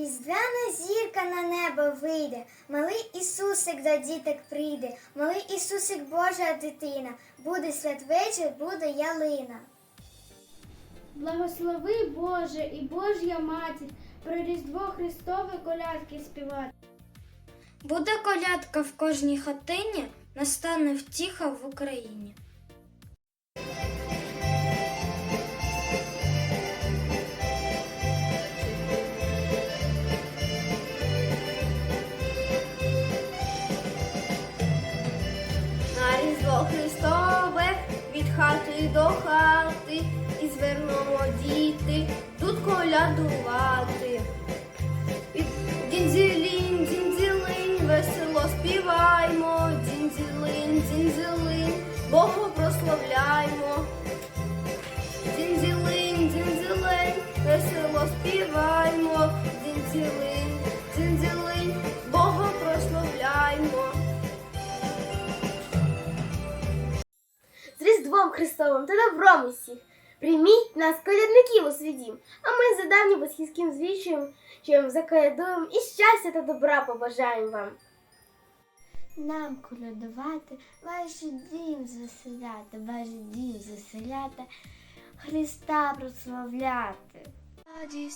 Різдвяна зірка на небо вийде, малий Ісусик до діток прийде, малий Ісусик Божа дитина, буде святвечір, буде ялина. Благослови Боже і Божя матір, про Різдво Христове колядки співати. Буде колядка в кожній хатині, настане втіха в Україні. Хати до хати і звернемо діти тут колядувати. Дінзілінь, дінзілинь, весело співаймо, дінзілинь, дінзілинь, Богу прославляймо. Дінзілинь, дінзілинь, весело співаймо, дінзілинь, дінзілинь, Христовим та добром усіх. Прийміть нас, колядників у свій дім, а ми за давнім басхідським звичаєм, чим заколядуємо і щастя та добра побажаємо вам. Нам колядувати, ваш дім заселяти, ваш дім заселяти, Христа прославляти. Раді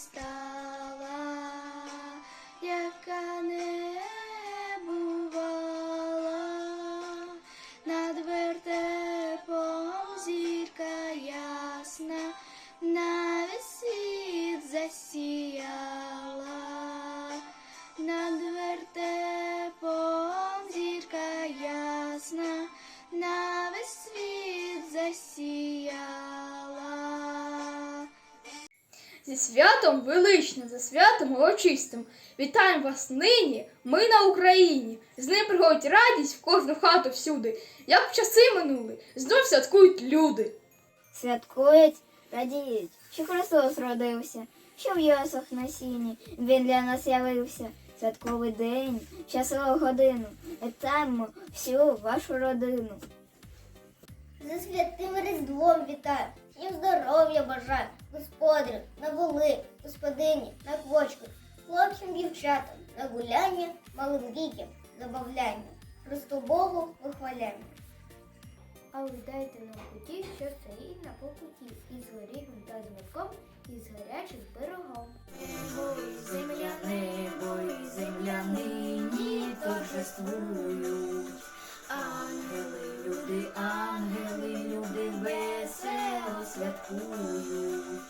Зі святом величним, за святом урочистим. Вітаємо вас нині, ми на Україні. З ним приходить радість в кожну хату всюди. Як в часи минули, знов святкують люди. Святкують, радіють, що Христос родився, що в ясах на сіні Він для нас явився. Святковий день, часову годину, вітаємо всю вашу родину. За святим Різдвом вітаю, всім здоров'я бажаю, господарю, на воли, господині, на квочку, хлопцям, дівчатам, на гуляння, малим дітям, забавляння, Христу Богу вихваляння. А ви дайте нам путі, що стоїть на покуті, із горіхом та змірком, і з гарячим пирогом. Земля, святкують.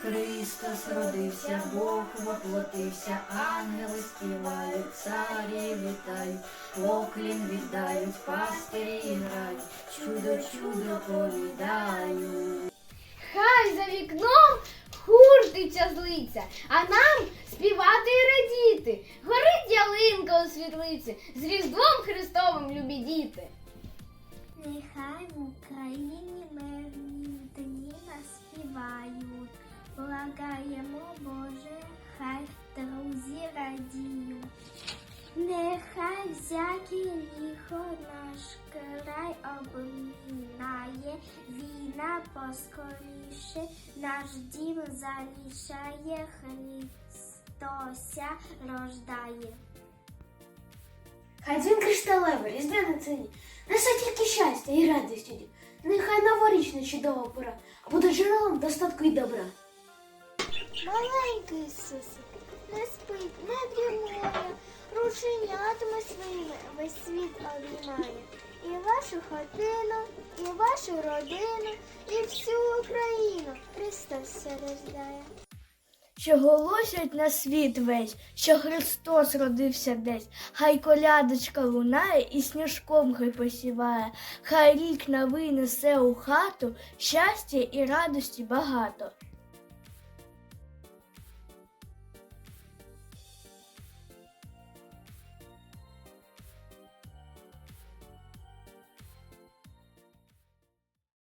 Христос родився, Бог воплотився, ангели співають, царі вітають, поклін віддають, пастирі грають, чудо, чудо повідають. Хай за вікном хуртиться злиця, а нам співати і радіти. Горить ялинка у світлиці, з Різдвом Христовим, любі діти. Нехай в Україні Благаємо, Боже, хай друзі радіють. Нехай всякий ліхо наш край обмінає, війна поскоріше, наш дім залишає, Христося рождає. Хай дзвін кришталевий, різдвяна цині, несе тільки щастя і радість. Нехай новорічна чудова пора, буде джерелом достатку і добра. Маленький Ісусик, не спить, не дрімує, рученятами своїми весь світ обіймає. І вашу хатину, і вашу родину, і всю Україну Христос ся рождає. Що голосять на світ весь, що Христос родився десь, хай колядочка лунає і сніжком хай посіває, хай рік новий несе у хату щастя і радості багато.